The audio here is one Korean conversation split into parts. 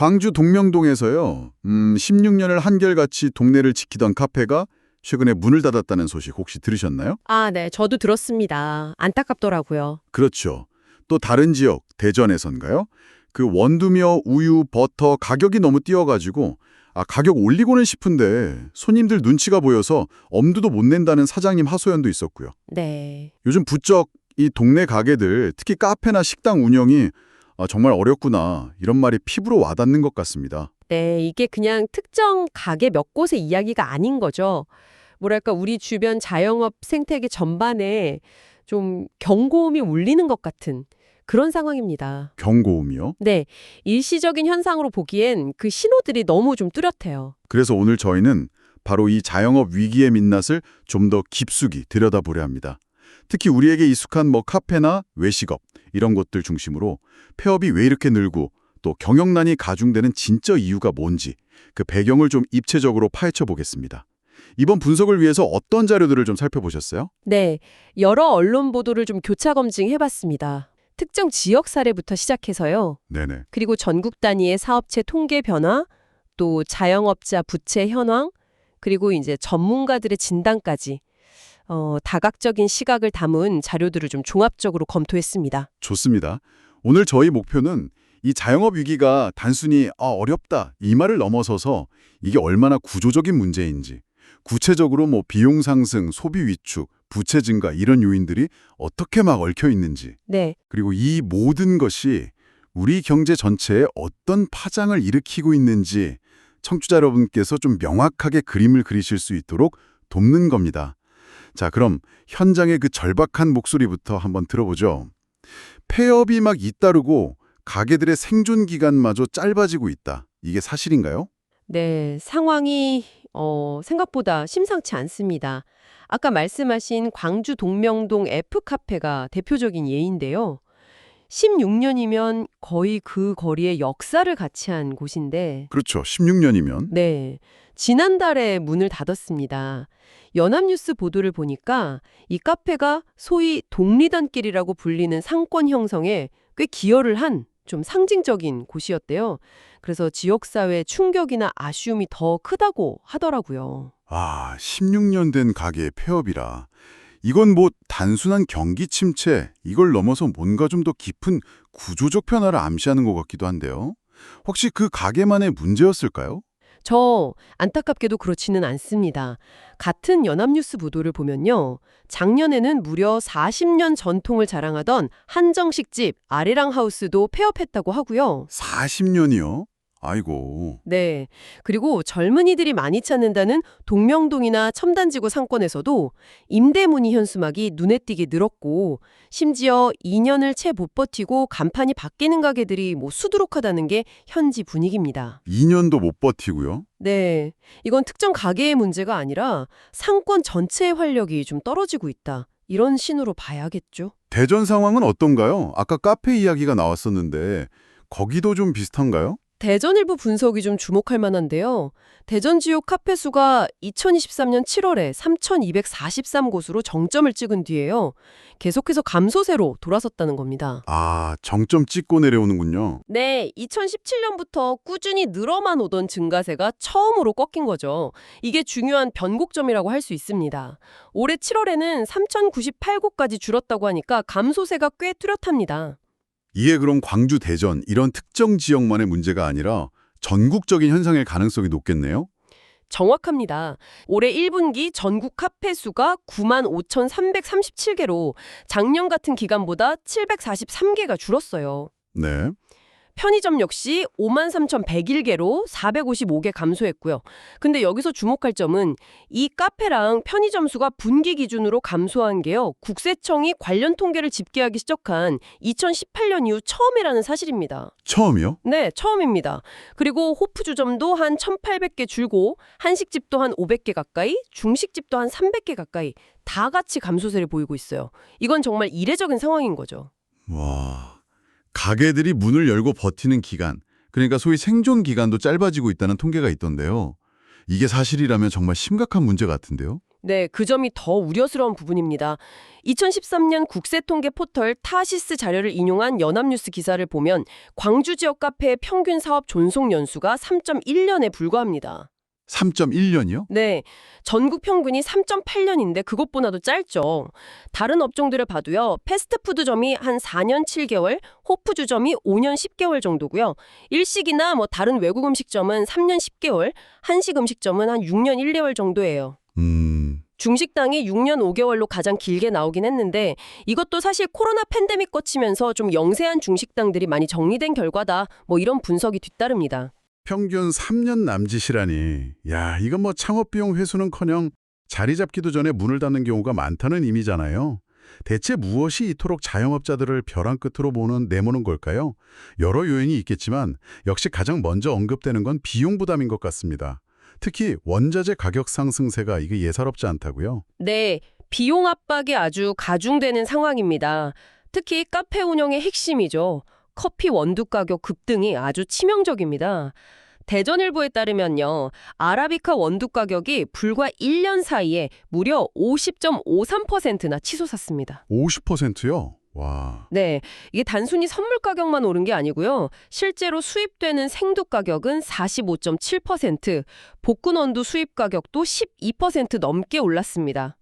광주 동명동에서요. 음, 16년을 한결같이 동네를 지키던 카페가 최근에 문을 닫았다는 소식 혹시 들으셨나요? 아, 네. 저도 들었습니다. 안타깝더라고요. 그렇죠. 또 다른 지역, 대전에선가요? 그 원두며 우유, 버터 가격이 너무 뛰어가지고 아, 가격 올리고는 싶은데 손님들 눈치가 보여서 엄두도 못 낸다는 사장님 하소연도 있었고요. 네. 요즘 부쩍 이 동네 가게들, 특히 카페나 식당 운영이 아, 정말 어렵구나 이런 말이 피부로 와닿는 것 같습니다. 네, 이게 그냥 특정 가게 몇 곳의 이야기가 아닌 거죠. 뭐랄까, 우리 주변 자영업 생태계 전반에 좀 경고음이 울리는 것 같은 그런 상황입니다. 경고음이요. 네, 일시적인 현상으로 보기엔 그 신호들이 너무 좀 뚜렷해요. 그래서 오늘 저희는 바로 이 자영업 위기의 민낯을 좀 더 깊숙이 들여다보려 합니다. 특히 우리에게 익숙한 뭐 카페나 외식업 이런 곳들 중심으로 폐업이 왜 이렇게 늘고 또 경영난이 가중되는 진짜 이유가 뭔지 그 배경을 좀 입체적으로 파헤쳐 보겠습니다. 이번 분석을 위해서 어떤 자료들을 좀 살펴보셨어요? 네, 여러 언론 보도를 좀 교차 검증해봤습니다. 특정 지역 사례부터 시작해서요. 네네. 그리고 전국 단위의 사업체 통계 변화, 또 자영업자 부채 현황, 그리고 이제 전문가들의 진단까지 어, 다각적인 시각을 담은 자료들을 좀 종합적으로 검토했습니다. 좋습니다. 오늘 저희 목표는 이 자영업 위기가 단순히 아, 어렵다 이 말을 넘어서서 이게 얼마나 구조적인 문제인지 구체적으로 뭐 비용 상승, 소비 위축, 부채 증가 이런 요인들이 어떻게 막 얽혀 있는지 네, 그리고 이 모든 것이 우리 경제 전체에 어떤 파장을 일으키고 있는지 청취자 여러분께서 좀 명확하게 그림을 그리실 수 있도록 돕는 겁니다. 자, 그럼 현장의 그 절박한 목소리부터 한번 들어보죠. 폐업이 막 잇따르고 가게들의 생존 기간마저 짧아지고 있다. 이게 사실인가요? 네, 상황이 어, 생각보다 심상치 않습니다. 아까 말씀하신 광주 동명동 F카페가 대표적인 예인데요. 16년이면 거의 그 거리의 역사를 같이 한 곳인데 그렇죠. 16년이면. 네. 지난달에 문을 닫았습니다. 연합뉴스 보도를 보니까 이 카페가 소위 독리단길이라고 불리는 상권 형성에 꽤 기여를 한 좀 상징적인 곳이었대요. 그래서 지역사회 충격이나 아쉬움이 더 크다고 하더라고요. 아, 16년 된 가게의 폐업이라. 이건 뭐 단순한 경기 침체, 이걸 넘어서 뭔가 좀 더 깊은 구조적 변화를 암시하는 것 같기도 한데요. 혹시 그 가게만의 문제였을까요? 저 안타깝게도 그렇지는 않습니다. 같은 연합뉴스 보도를 보면요. 작년에는 무려 40년 전통을 자랑하던 한정식집 아레랑 하우스도 폐업했다고 하고요. 40년이요? 아이고. 네. 그리고 젊은이들이 많이 찾는다는 동명동이나 첨단지구 상권에서도 임대 문의 현수막이 눈에 띄게 늘었고 심지어 2년을 채 못 버티고 간판이 바뀌는 가게들이 뭐 수두룩하다는 게 현지 분위기입니다. 2년도 못 버티고요. 네. 이건 특정 가게의 문제가 아니라 상권 전체의 활력이 좀 떨어지고 있다. 이런 신호로 봐야겠죠. 대전 상황은 어떤가요? 아까 카페 이야기가 나왔었는데 거기도 좀 비슷한가요? 대전 일부 분석이 좀 주목할 만한데요. 대전 지역 카페 수가 2023년 7월에 3,243곳으로 정점을 찍은 뒤에요. 계속해서 감소세로 돌아섰다는 겁니다. 아, 정점 찍고 내려오는군요. 네, 2017년부터 꾸준히 늘어만 오던 증가세가 처음으로 꺾인 거죠. 이게 중요한 변곡점이라고 할 수 있습니다. 올해 7월에는 3,098곳까지 줄었다고 하니까 감소세가 꽤 뚜렷합니다. 이게 그럼 광주, 대전 이런 특정 지역만의 문제가 아니라 전국적인 현상일 가능성이 높겠네요? 정확합니다. 올해 1분기 전국 카페 수가 9만 5,337개로 작년 같은 기간보다 743개가 줄었어요. 네. 편의점 역시 5만 3,101개로 455개 감소했고요. 근데 여기서 주목할 점은 이 카페랑 편의점 수가 분기 기준으로 감소한 게요. 국세청이 관련 통계를 집계하기 시작한 2018년 이후 처음이라는 사실입니다. 처음이요? 네, 처음입니다. 그리고 호프주점도 한 1,800개 줄고 한식집도 한 500개 가까이, 중식집도 한 300개 가까이 다 같이 감소세를 보이고 있어요. 이건 정말 이례적인 상황인 거죠. 와, 가게들이 문을 열고 버티는 기간, 그러니까 소위 생존 기간도 짧아지고 있다는 통계가 있던데요. 이게 사실이라면 정말 심각한 문제 같은데요? 네, 그 점이 더 우려스러운 부분입니다. 2013년 국세통계 포털 타시스 자료를 인용한 연합뉴스 기사를 보면 광주 지역 카페의 평균 사업 존속 연수가 3.1년에 불과합니다. 3.1년이요? 네, 전국 평균이 3.8년인데 그것보다도 짧죠. 다른 업종들을 봐도요. 패스트푸드점이 한 4년 7개월, 호프주점이 5년 10개월 정도고요. 일식이나 뭐 다른 외국 음식점은 3년 10개월, 한식 음식점은 한 6년 1개월 정도예요. 음, 중식당이 6년 5개월로 가장 길게 나오긴 했는데 이것도 사실 코로나 팬데믹 거치면서 좀 영세한 중식당들이 많이 정리된 결과다. 뭐 이런 분석이 뒤따릅니다. 평균 3년 남짓이라니. 야, 이건 뭐 창업비용 회수는커녕 자리 잡기도 전에 문을 닫는 경우가 많다는 의미잖아요. 대체 무엇이 이토록 자영업자들을 벼랑 끝으로 보는 내모는 걸까요? 여러 요인이 있겠지만 역시 가장 먼저 언급되는 건 비용 부담인 것 같습니다. 특히 원자재 가격 상승세가 이게 예사롭지 않다고요. 네, 비용 압박이 아주 가중되는 상황입니다. 특히 카페 운영의 핵심이죠. 커피 원두 가격 급등이 아주 치명적입니다. 대전일보에 따르면요. 아라비카 원두 가격이 불과 1년 사이에 무려 50.53%나 치솟았습니다. 50%요? 와. 네, 이게 단순히 선물 가격만 오른 게 아니고요. 실제로 수입되는 생두 가격은 45.7%, 볶은 원두 수입 가격도 12% 넘게 올랐습니다.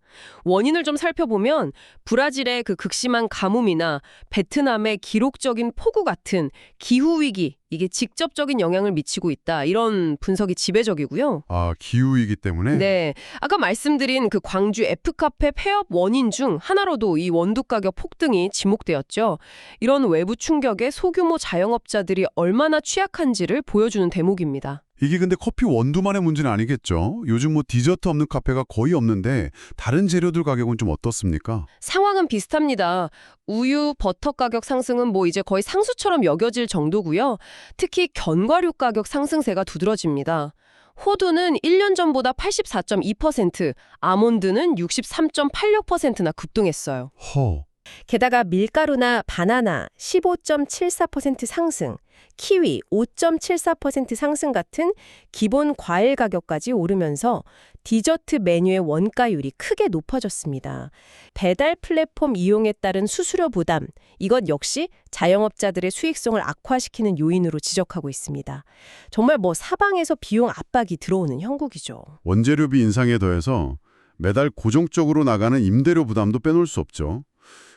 원인을 좀 살펴보면 브라질의 그 극심한 가뭄이나 베트남의 기록적인 폭우 같은 기후 위기 이게 직접적인 영향을 미치고 있다. 이런 분석이 지배적이고요. 아, 기후이기 때문에? 네. 아까 말씀드린 그 광주 F카페 폐업 원인 중 하나로도 이 원두 가격 폭등이 지목되었죠. 이런 외부 충격에 소규모 자영업자들이 얼마나 취약한지를 보여주는 대목입니다. 이게 근데 커피 원두만의 문제는 아니겠죠? 요즘 뭐 디저트 없는 카페가 거의 없는데 다른 재료들 가격은 좀 어떻습니까? 상황은 비슷합니다. 우유, 버터 가격 상승은 뭐 이제 거의 상수처럼 여겨질 정도고요. 특히 견과류 가격 상승세가 두드러집니다. 호두는 1년 전보다 84.2%, 아몬드는 63.86%나 급등했어요. 허. 게다가 밀가루나 바나나 15.74% 상승, 키위 5.74% 상승 같은 기본 과일 가격까지 오르면서 디저트 메뉴의 원가율이 크게 높아졌습니다. 배달 플랫폼 이용에 따른 수수료 부담, 이것 역시 자영업자들의 수익성을 악화시키는 요인으로 지적하고 있습니다. 정말 뭐 사방에서 비용 압박이 들어오는 형국이죠. 원재료비 인상에 더해서 매달 고정적으로 나가는 임대료 부담도 빼놓을 수 없죠.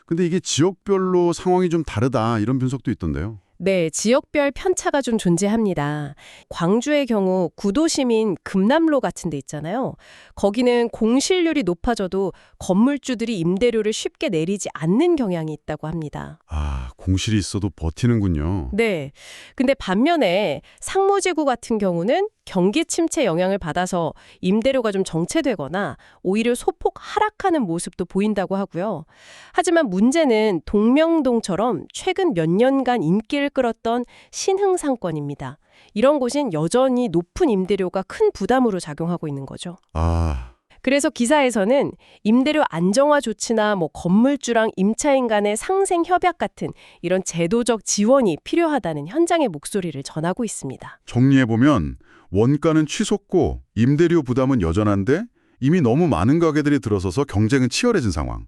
근데 이게 지역별로 상황이 좀 다르다 이런 분석도 있던데요. 네, 지역별 편차가 좀 존재합니다. 광주의 경우 구도시민 금남로 같은 데 있잖아요. 거기는 공실률이 높아져도 건물주들이 임대료를 쉽게 내리지 않는 경향이 있다고 합니다. 아, 공실이 있어도 버티는군요. 네. 근데 반면에 상무지구 같은 경우는 경기 침체 영향을 받아서 임대료가 좀 정체되거나 오히려 소폭 하락하는 모습도 보인다고 하고요. 하지만 문제는 동명동처럼 최근 몇 년간 인기를 끌었던 신흥상권입니다. 이런 곳은 여전히 높은 임대료가 큰 부담으로 작용하고 있는 거죠. 아, 그래서 기사에서는 임대료 안정화 조치나 뭐 건물주랑 임차인 간의 상생 협약 같은 이런 제도적 지원이 필요하다는 현장의 목소리를 전하고 있습니다. 정리해보면 원가는 치솟고 임대료 부담은 여전한데 이미 너무 많은 가게들이 들어서서 경쟁은 치열해진 상황.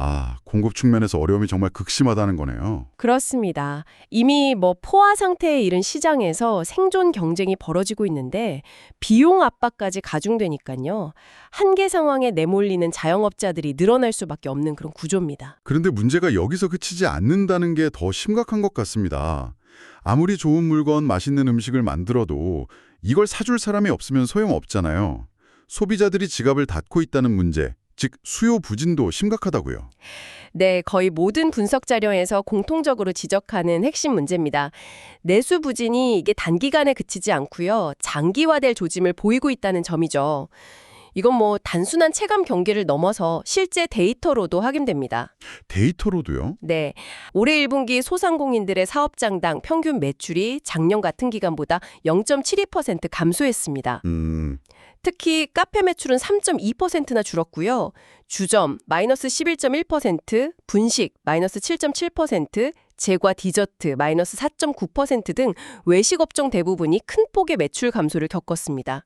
아, 공급 측면에서 어려움이 정말 극심하다는 거네요. 그렇습니다. 이미 뭐 포화 상태에 이른 시장에서 생존 경쟁이 벌어지고 있는데 비용 압박까지 가중되니까요. 한계 상황에 내몰리는 자영업자들이 늘어날 수밖에 없는 그런 구조입니다. 그런데 문제가 여기서 그치지 않는다는 게 더 심각한 것 같습니다. 아무리 좋은 물건, 맛있는 음식을 만들어도 이걸 사줄 사람이 없으면 소용없잖아요. 소비자들이 지갑을 닫고 있다는 문제, 즉 수요 부진도 심각하다고요. 네, 거의 모든 분석 자료에서 공통적으로 지적하는 핵심 문제입니다. 내수 부진이 이게 단기간에 그치지 않고요. 장기화될 조짐을 보이고 있다는 점이죠. 이건 뭐 단순한 체감 경계를 넘어서 실제 데이터로도 확인됩니다. 데이터로도요? 네. 올해 1분기 소상공인들의 사업장당 평균 매출이 작년 같은 기간보다 0.72% 감소했습니다. 음, 특히 카페 매출은 3.2%나 줄었고요. 주점 마이너스 11.1%, 분식 마이너스 7.7%, 제과 디저트 마이너스 4.9%등 외식 업종 대부분이 큰 폭의 매출 감소를 겪었습니다.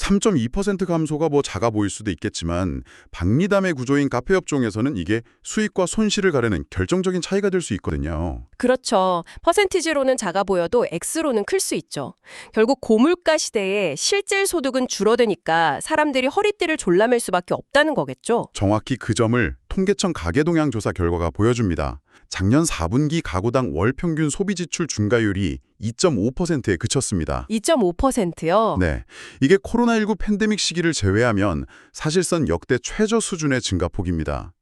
3.2% 감소가 뭐 작아 보일 수도 있겠지만 박리담의 구조인 카페 업종에서는 이게 수익과 손실을 가르는 결정적인 차이가 될 수 있거든요. 그렇죠. 퍼센티지로는 작아 보여도 X로는 클 수 있죠. 결국 고물가 시대에 실질 소득은 줄어드니까 사람들이 허리띠를 졸라맬 수밖에 없다는 거겠죠. 정확히 그 점을 통계청 가계동향 조사 결과가 보여줍니다. 작년 4분기 가구당 월 평균 소비 지출 증가율이 2.5%에 그쳤습니다. 2.5%요. 네, 이게 코로나19 팬데믹 시기를 제외하면 사실상 역대 최저 수준의 증가폭입니다.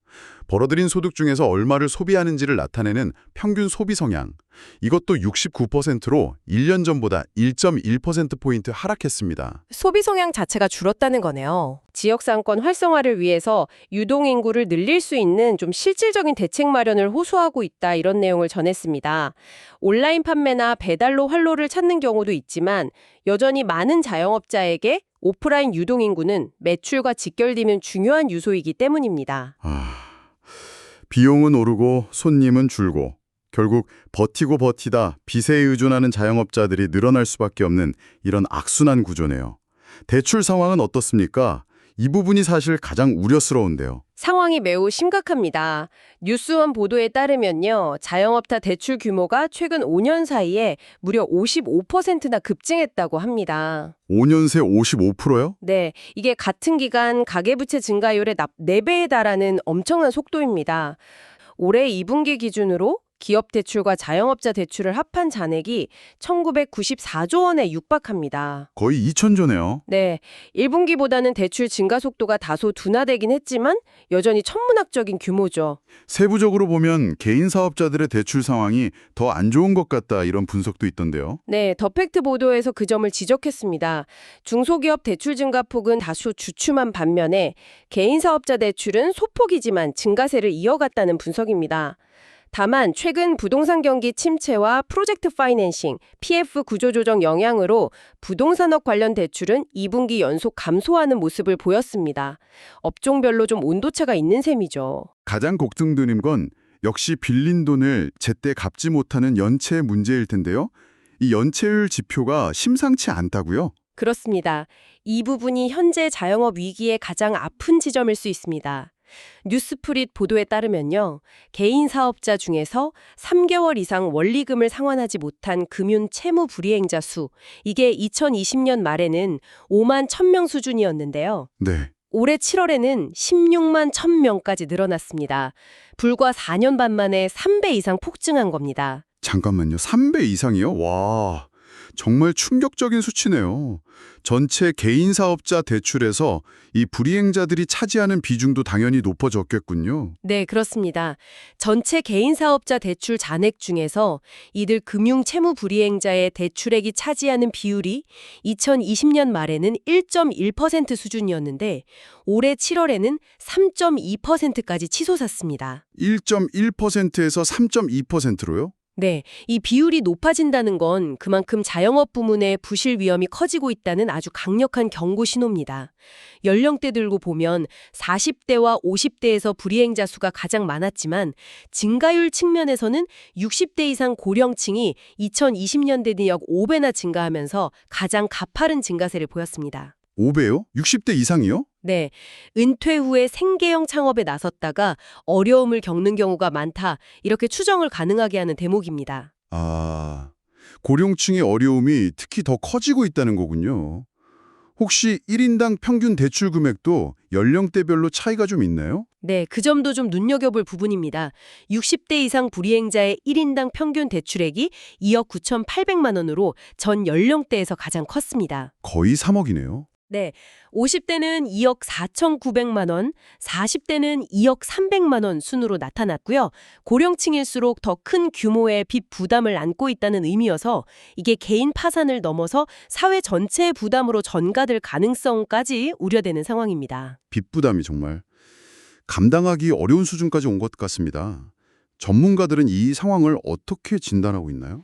벌어들인 소득 중에서 얼마를 소비하는지를 나타내는 평균 소비 성향. 이것도 69%로 1년 전보다 1.1%포인트 하락했습니다. 소비 성향 자체가 줄었다는 거네요. 지역 상권 활성화를 위해서 유동 인구를 늘릴 수 있는 좀 실질적인 대책 마련을 호소하고 있다 이런 내용을 전했습니다. 온라인 판매나 배달로 활로를 찾는 경우도 있지만 여전히 많은 자영업자에게 오프라인 유동 인구는 매출과 직결되는 중요한 요소이기 때문입니다. 아, 비용은 오르고 손님은 줄고 결국 버티고 버티다 빚에 의존하는 자영업자들이 늘어날 수밖에 없는 이런 악순환 구조네요. 대출 상황은 어떻습니까? 이 부분이 사실 가장 우려스러운데요. 상황이 매우 심각합니다. 뉴스원 보도에 따르면요. 자영업자 대출 규모가 최근 5년 사이에 무려 55%나 급증했다고 합니다. 5년 새 55%요? 네, 이게 같은 기간 가계부채 증가율의 납 4배에 달하는 엄청난 속도입니다. 올해 2분기 기준으로 기업 대출과 자영업자 대출을 합한 잔액이 1994조 원에 육박합니다. 거의 2천조네요. 네, 1분기보다는 대출 증가 속도가 다소 둔화되긴 했지만 여전히 천문학적인 규모죠. 세부적으로 보면 개인 사업자들의 대출 상황이 더 안 좋은 것 같다 이런 분석도 있던데요. 네, 더팩트 보도에서 그 점을 지적했습니다. 중소기업 대출 증가 폭은 다소 주춤한 반면에 개인 사업자 대출은 소폭이지만 증가세를 이어갔다는 분석입니다. 다만 최근 부동산 경기 침체와 프로젝트 파이낸싱, PF 구조조정 영향으로 부동산업 관련 대출은 2분기 연속 감소하는 모습을 보였습니다. 업종별로 좀 온도차가 있는 셈이죠. 가장 걱정되는 건 역시 빌린 돈을 제때 갚지 못하는 연체 문제일 텐데요. 이 연체율 지표가 심상치 않다고요? 그렇습니다. 이 부분이 현재 자영업 위기의 가장 아픈 지점일 수 있습니다. 뉴스프릿 보도에 따르면요. 개인 사업자 중에서 3개월 이상 원리금을 상환하지 못한 금융 채무 불이행자 수, 이게 2020년 말에는 5만 1000명 수준이었는데요. 네. 올해 7월에는 16만 1000명까지 늘어났습니다. 불과 4년 반 만에 3배 이상 폭증한 겁니다. 잠깐만요. 3배 이상이요? 와, 정말 충격적인 수치네요. 전체 개인 사업자 대출에서 이 불이행자들이 차지하는 비중도 당연히 높아졌겠군요. 네, 그렇습니다. 전체 개인 사업자 대출 잔액 중에서 이들 금융 채무 불이행자의 대출액이 차지하는 비율이 2020년 말에는 1.1% 수준이었는데 올해 7월에는 3.2%까지 치솟았습니다. 1.1%에서 3.2%로요? 네, 이 비율이 높아진다는 건 그만큼 자영업 부문의 부실 위험이 커지고 있다는 아주 강력한 경고 신호입니다. 연령대 들고 보면 40대와 50대에서 불이행자 수가 가장 많았지만 증가율 측면에서는 60대 이상 고령층이 2020년대 대역 5배나 증가하면서 가장 가파른 증가세를 보였습니다. 5배요? 60대 이상이요? 네, 은퇴 후에 생계형 창업에 나섰다가 어려움을 겪는 경우가 많다. 이렇게 추정을 가능하게 하는 대목입니다. 아, 고령층의 어려움이 특히 더 커지고 있다는 거군요. 혹시 1인당 평균 대출 금액도 연령대별로 차이가 좀 있나요? 네, 그 점도 좀 눈여겨볼 부분입니다. 60대 이상 불이행자의 1인당 평균 대출액이 2억 9,800만 원으로 전 연령대에서 가장 컸습니다. 거의 3억이네요. 네, 50대는 2억 4,900만 원, 40대는 2억 300만 원 순으로 나타났고요. 고령층일수록 더 큰 규모의 빚 부담을 안고 있다는 의미여서 이게 개인 파산을 넘어서 사회 전체의 부담으로 전가될 가능성까지 우려되는 상황입니다. 빚 부담이 정말 감당하기 어려운 수준까지 온 것 같습니다. 전문가들은 이 상황을 어떻게 진단하고 있나요?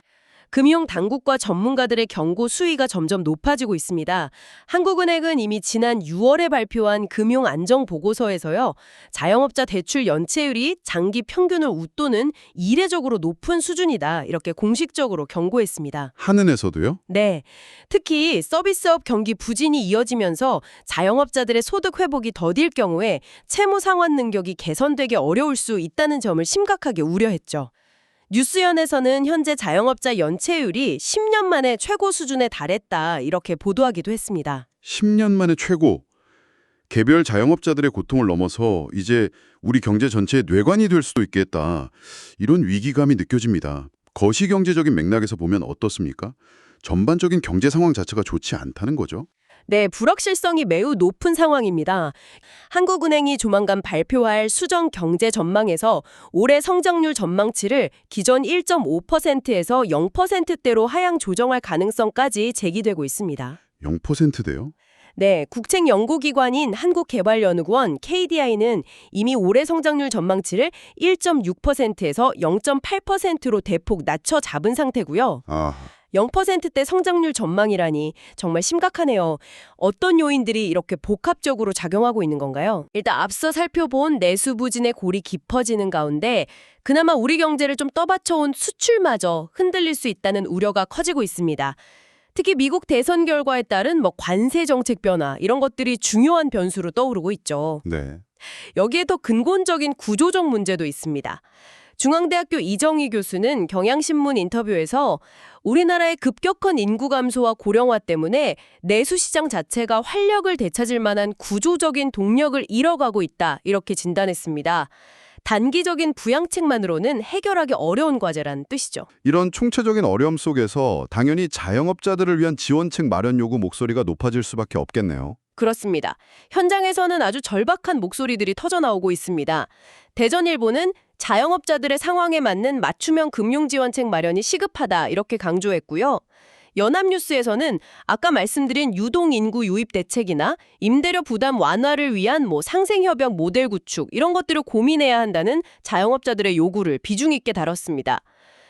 금융 당국과 전문가들의 경고 수위가 점점 높아지고 있습니다. 한국은행은 이미 지난 6월에 발표한 금융 안정 보고서에서요. 자영업자 대출 연체율이 장기 평균을 웃도는 이례적으로 높은 수준이다. 이렇게 공식적으로 경고했습니다. 한은에서도요? 네. 특히 서비스업 경기 부진이 이어지면서 자영업자들의 소득 회복이 더딜 경우에 채무 상환 능력이 개선되기 어려울 수 있다는 점을 심각하게 우려했죠. 뉴스연에서는 현재 자영업자 연체율이 10년 만에 최고 수준에 달했다 이렇게 보도하기도 했습니다. 10년 만에 최고. 개별 자영업자들의 고통을 넘어서 이제 우리 경제 전체의 뇌관이 될 수도 있겠다. 이런 위기감이 느껴집니다. 거시경제적인 맥락에서 보면 어떻습니까? 전반적인 경제 상황 자체가 좋지 않다는 거죠. 네, 불확실성이 매우 높은 상황입니다. 한국은행이 조만간 발표할 수정 경제 전망에서 올해 성장률 전망치를 기존 1.5%에서 0%대로 하향 조정할 가능성까지 제기되고 있습니다. 0%대요? 네, 국책 연구기관인 한국개발연구원 KDI는 이미 올해 성장률 전망치를 1.6%에서 0.8%로 대폭 낮춰 잡은 상태고요. 아, 0%대 성장률 전망이라니 정말 심각하네요. 어떤 요인들이 이렇게 복합적으로 작용하고 있는 건가요? 일단 앞서 살펴본 내수 부진의 골이 깊어지는 가운데 그나마 우리 경제를 좀 떠받쳐온 수출마저 흔들릴 수 있다는 우려가 커지고 있습니다. 특히 미국 대선 결과에 따른 뭐 관세 정책 변화 이런 것들이 중요한 변수로 떠오르고 있죠. 네. 여기에 더 근본적인 구조적 문제도 있습니다. 중앙대학교 이정희 교수는 경향신문 인터뷰에서 우리나라의 급격한 인구 감소와 고령화 때문에 내수 시장 자체가 활력을 되찾을 만한 구조적인 동력을 잃어가고 있다 이렇게 진단했습니다. 단기적인 부양책만으로는 해결하기 어려운 과제란 뜻이죠. 이런 총체적인 어려움 속에서 당연히 자영업자들을 위한 지원책 마련 요구 목소리가 높아질 수밖에 없겠네요. 그렇습니다. 현장에서는 아주 절박한 목소리들이 터져나오고 있습니다. 대전일보는 자영업자들의 상황에 맞는 맞춤형 금융지원책 마련이 시급하다 이렇게 강조했고요. 연합뉴스에서는 아까 말씀드린 유동인구 유입 대책이나 임대료 부담 완화를 위한 뭐 상생협약 모델 구축 이런 것들을 고민해야 한다는 자영업자들의 요구를 비중 있게 다뤘습니다.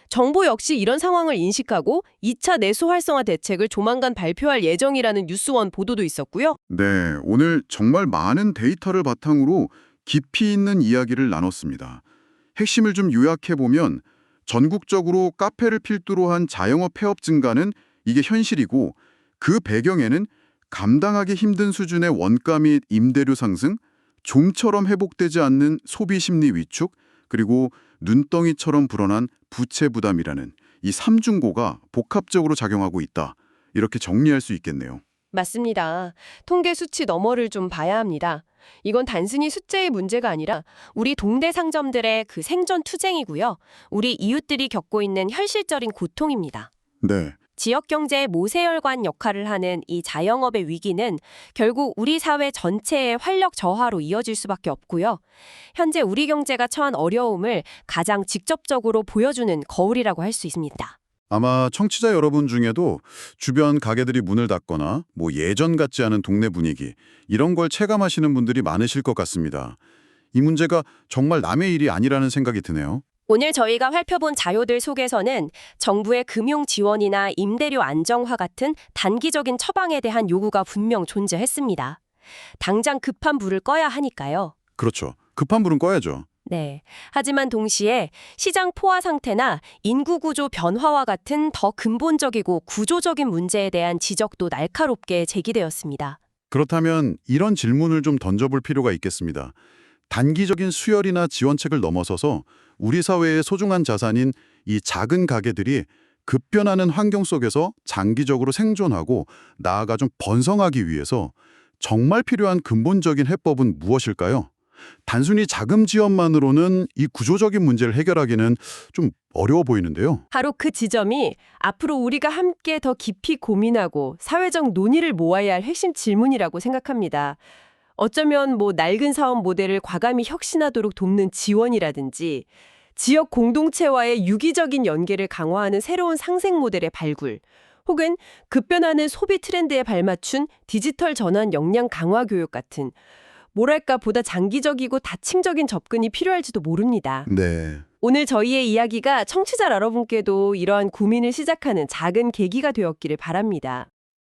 정부 역시 이런 상황을 인식하고 2차 내수 활성화 대책을 조만간 발표할 예정이라는 뉴스원 보도도 있었고요. 네, 오늘 정말 많은 데이터를 바탕으로 깊이 있는 이야기를 나눴습니다. 핵심을 좀 요약해보면 전국적으로 카페를 필두로 한 자영업 폐업 증가는 이게 현실이고 그 배경에는 감당하기 힘든 수준의 원가 및 임대료 상승, 좀처럼 회복되지 않는 소비 심리 위축, 그리고 눈덩이처럼 불어난 부채 부담이라는 이 삼중고가 복합적으로 작용하고 있다. 이렇게 정리할 수 있겠네요. 맞습니다. 통계 수치 너머를 좀 봐야 합니다. 이건 단순히 숫자의 문제가 아니라 우리 동네 상점들의 그 생존 투쟁이고요. 우리 이웃들이 겪고 있는 현실적인 고통입니다. 네. 지역 경제의 모세혈관 역할을 하는 이 자영업의 위기는 결국 우리 사회 전체의 활력 저하로 이어질 수밖에 없고요. 현재 우리 경제가 처한 어려움을 가장 직접적으로 보여주는 거울이라고 할 수 있습니다. 아마 청취자 여러분 중에도 주변 가게들이 문을 닫거나 뭐 예전 같지 않은 동네 분위기 이런 걸 체감하시는 분들이 많으실 것 같습니다. 이 문제가 정말 남의 일이 아니라는 생각이 드네요. 오늘 저희가 살펴본 자료들 속에서는 정부의 금융 지원이나 임대료 안정화 같은 단기적인 처방에 대한 요구가 분명 존재했습니다. 당장 급한 불을 꺼야 하니까요. 그렇죠. 급한 불은 꺼야죠. 네. 하지만 동시에 시장 포화 상태나 인구 구조 변화와 같은 더 근본적이고 구조적인 문제에 대한 지적도 날카롭게 제기되었습니다. 그렇다면 이런 질문을 좀 던져볼 필요가 있겠습니다. 단기적인 수혈이나 지원책을 넘어서서 우리 사회의 소중한 자산인 이 작은 가게들이 급변하는 환경 속에서 장기적으로 생존하고 나아가 좀 번성하기 위해서 정말 필요한 근본적인 해법은 무엇일까요? 단순히 자금 지원만으로는 이 구조적인 문제를 해결하기는 좀 어려워 보이는데요. 바로 그 지점이 앞으로 우리가 함께 더 깊이 고민하고 사회적 논의를 모아야 할 핵심 질문이라고 생각합니다. 어쩌면 뭐 낡은 사업 모델을 과감히 혁신하도록 돕는 지원이라든지 지역 공동체와의 유기적인 연계를 강화하는 새로운 상생 모델의 발굴, 혹은 급변하는 소비 트렌드에 발맞춘 디지털 전환 역량 강화 교육 같은 뭐랄까 보다 장기적이고 다층적인 접근이 필요할지도 모릅니다. 네. 오늘 저희의 이야기가 청취자 여러분께도 이러한 고민을 시작하는 작은 계기가 되었기를 바랍니다.